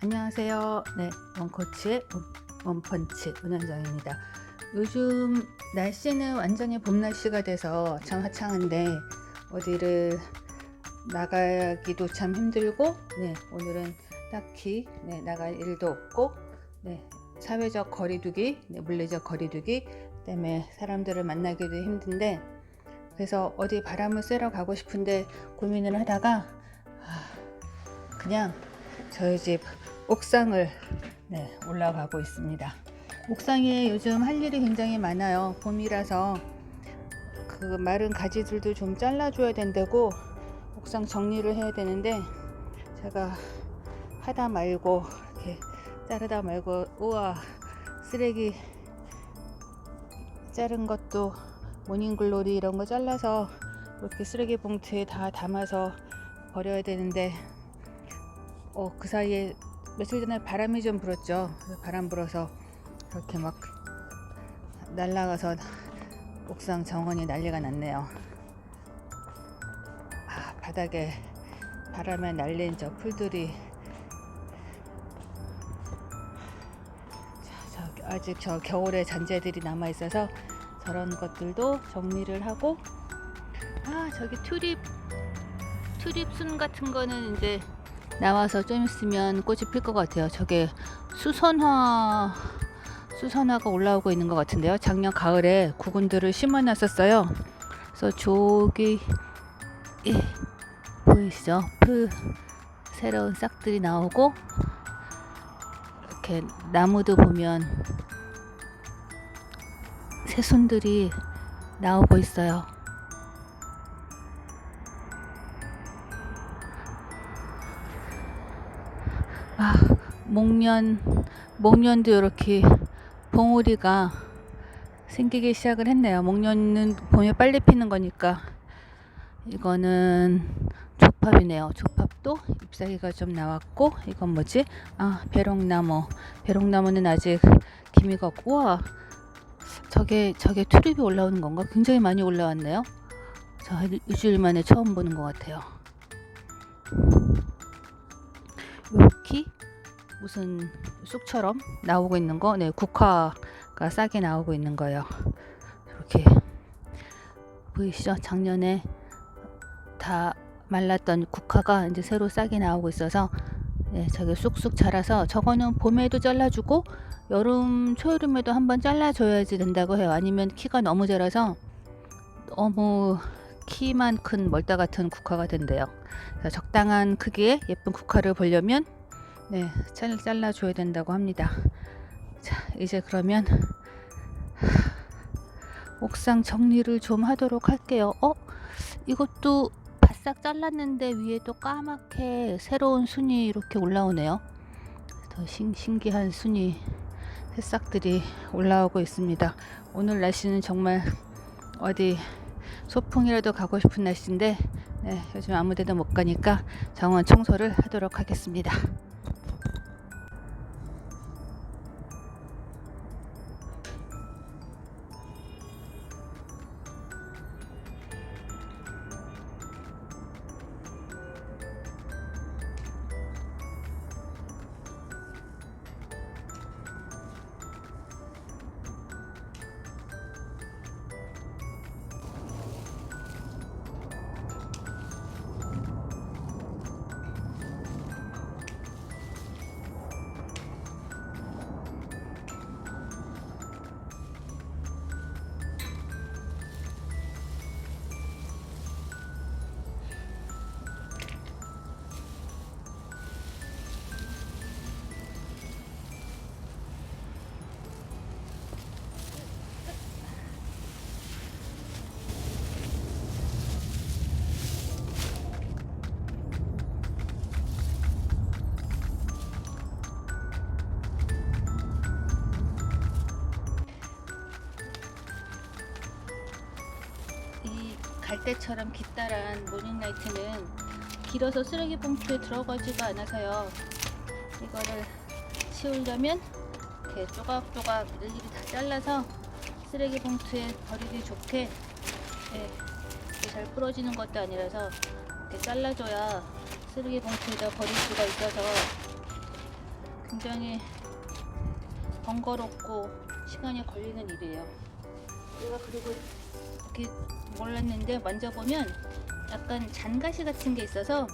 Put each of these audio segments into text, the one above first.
안녕하세요. 네, 원코치의 원- 원펀치 은원정입니다. 요즘 날씨는 완전히 봄 날씨가 돼서 참 화창한데 어디를 나가기도 참 힘들고, 네, 오늘은 딱히 네, 나갈 일도 없고, 네, 사회적 거리두기, 네, 물리적 거리두기 때문에 사람들을 만나기도 힘든데, 그래서 어디 바람을 쐬러 가고 싶은데 고민을 하다가 아, 그냥 저희 집 옥상을 네, 올라가고 있습니다. 옥상에 요즘 할 일이 굉장히 많아요. 봄이라서 그 마른 가지들도 좀 잘라줘야 된다고 옥상 정리를 해야 되는데 제가 하다 말고 이렇게 자르다 말고 우와 쓰레기 자른 것도 모닝글로리 이런 거 잘라서 이렇게 쓰레기 봉투에 다 담아서 버려야 되는데 어, 그 사이에 며칠 전에 바람이 좀 불었죠. 바람 불어서 이렇게 막 날아가서 옥상 정원이 난리가 났네요. 아, 바닥에 바람에 날린 저 풀들이 자, 저, 아직 저 겨울에 잔재들이 남아 있어서 저런 것들도 정리를 하고 아 저기 튤립 튤립 순 같은 거는 이제 나와서 좀 있으면 꽃이 필 것 같아요. 저게 수선화 수선화가 올라오고 있는 것 같은데요. 작년 가을에 구근들을 심어놨었어요. 그래서 저기 예, 보이시죠? 풀 새로운 싹들이 나오고 이렇게 나무도 보면 새순들이 나오고 있어요. 아, 목련, 목련도 이렇게 봉우리가 생기기 시작을 했네요. 목련은 봄에 빨리 피는 거니까 이거는 조팝이네요. 조팝도 잎사귀가 좀 나왔고 이건 뭐지? 아, 배롱나무. 배롱나무는 아직 기미가 없고 와 저게 저게 투립이 올라오는 건가? 굉장히 많이 올라왔네요. 저한 일주일 만에 처음 보는 것 같아요. 이렇게 무슨 쑥처럼 나오고 있는 거, 네, 국화가 싸게 나오고 있는 거예요. 이렇게 보이시죠? 작년에 다 말랐던 국화가 이제 새로 싸게 나오고 있어서 네, 저게 쑥쑥 자라서 저거는 봄에도 잘라주고 여름 초여름에도 한번 잘라줘야지 된다고 해요. 아니면 키가 너무 자라서 너무 키만 큰 멀다 같은 국화가 된대요. 적당한 크기의 예쁜 국화를 보려면 네, 잘 잘라줘야 된다고 합니다. 자, 이제 그러면 옥상 정리를 좀 하도록 할게요. 어? 이것도 바싹 잘랐는데 위에 또 까맣게 새로운 순이 이렇게 올라오네요. 더 신, 신기한 순이 새싹들이 올라오고 있습니다. 오늘 날씨는 정말 어디 소풍이라도 가고 싶은 날씨인데 네, 요즘 아무데도 못 가니까 정원 청소를 하도록 하겠습니다. 갈대처럼 깃다란 모닝라이트는 길어서 쓰레기 봉투에 들어가지가 않아서요. 이거를 치우려면 이렇게 조각조각 일일이 다 잘라서 쓰레기 봉투에 버리기 좋게 예, 이렇게 잘 부러지는 것도 아니라서 이렇게 잘라줘야 쓰레기 봉투에다 버릴 수가 있어서 굉장히 번거롭고 시간이 걸리는 일이에요. 내가 그리고 이렇게 몰랐는데 만져보면 약간 잔가시 같은 게 있어서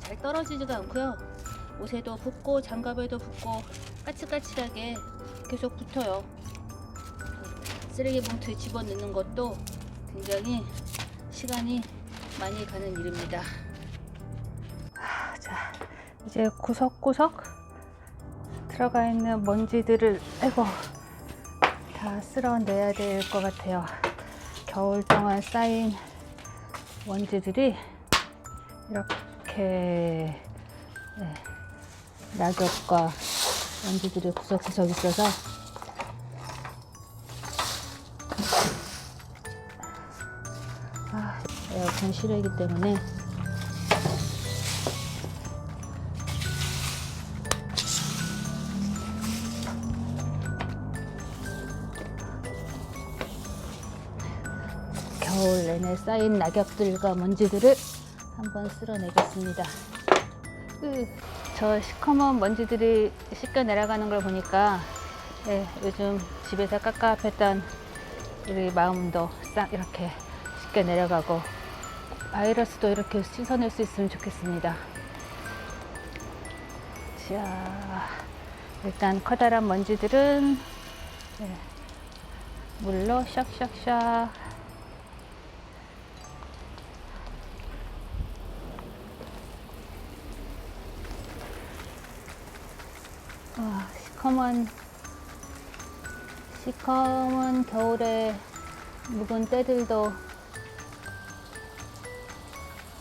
잘 떨어지지가 않고요. 옷에도 붙고 장갑에도 붙고 까칠까칠하게 계속 붙어요. 쓰레기 봉투에 집어넣는 것도 굉장히 시간이 많이 가는 일입니다. 자, 이제 구석구석 들어가 있는 먼지들을 아이고 다 쓸어내야 될 것 같아요. 겨울 동안 쌓인 먼지들이 이렇게 네, 낙엽과 먼지들이 구석구석 있어서 아, 에어컨 실외기 때문에 내내 쌓인 낙엽들과 먼지들을 한번 쓸어내겠습니다. 으, 저 시커먼 먼지들이 씻겨 내려가는 걸 보니까 네, 요즘 집에서 깝깝했던 우리 마음도 싹 이렇게 씻겨 내려가고 바이러스도 이렇게 씻어낼 수 있으면 좋겠습니다. 자, 일단 커다란 먼지들은 네, 물로 샥샥샥 와, 시커먼 시커먼 겨울에 묵은 때들도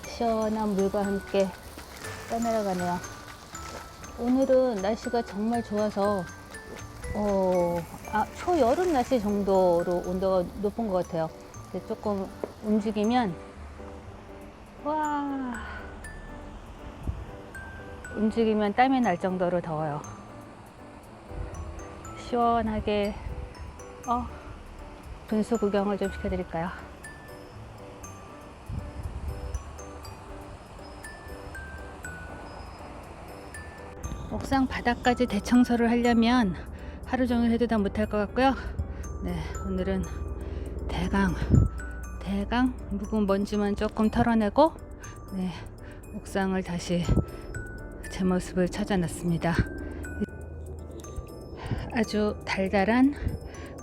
시원한 물과 함께 떠내려가네요. 오늘은 날씨가 정말 좋아서 어, 아, 초여름 날씨 정도로 온도가 높은 것 같아요. 조금 움직이면 와 움직이면 땀이 날 정도로 더워요. 시원하게 어, 분수 구경을 좀 시켜드릴까요? 옥상 바닥까지 대청소를 하려면 하루 종일 해도 다 못할 것 같고요. 네, 오늘은 대강, 대강 묵은 먼지만 조금 털어내고, 네, 옥상을 다시 제 모습을 찾아놨습니다. 아주 달달한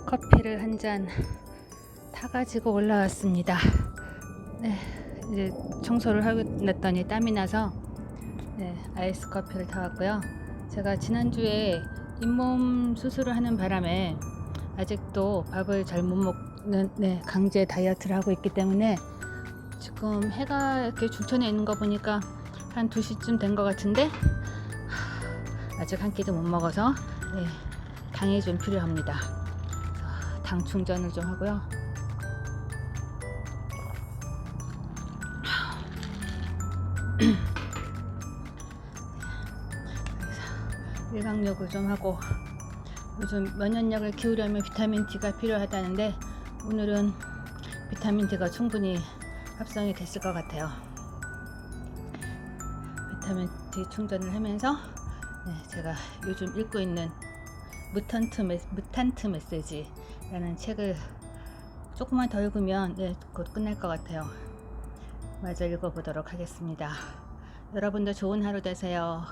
커피를 한 잔 타가지고 올라왔습니다. 네, 이제 청소를 하고 났더니 땀이 나서 네, 아이스 커피를 타왔고요. 제가 지난주에 잇몸 수술을 하는 바람에 아직도 밥을 잘 못 먹는 네, 강제 다이어트를 하고 있기 때문에 지금 해가 이렇게 중천에 있는 거 보니까 한 2시쯤 된 것 같은데 하, 아직 한 끼도 못 먹어서 네, 당이 좀 필요합니다. 당 충전을 좀 하고요. 일광욕을 좀 하고 요즘 면역력을 키우려면 비타민 D가 필요하다는데 오늘은 비타민 D가 충분히 합성이 됐을 것 같아요. 비타민 D 충전을 하면서 네, 제가 요즘 읽고 있는 무턴트, 메, 무탄트 메시지라는 책을 조금만 더 읽으면 네, 곧 끝날 것 같아요. 마저 읽어보도록 하겠습니다. 여러분도 좋은 하루 되세요.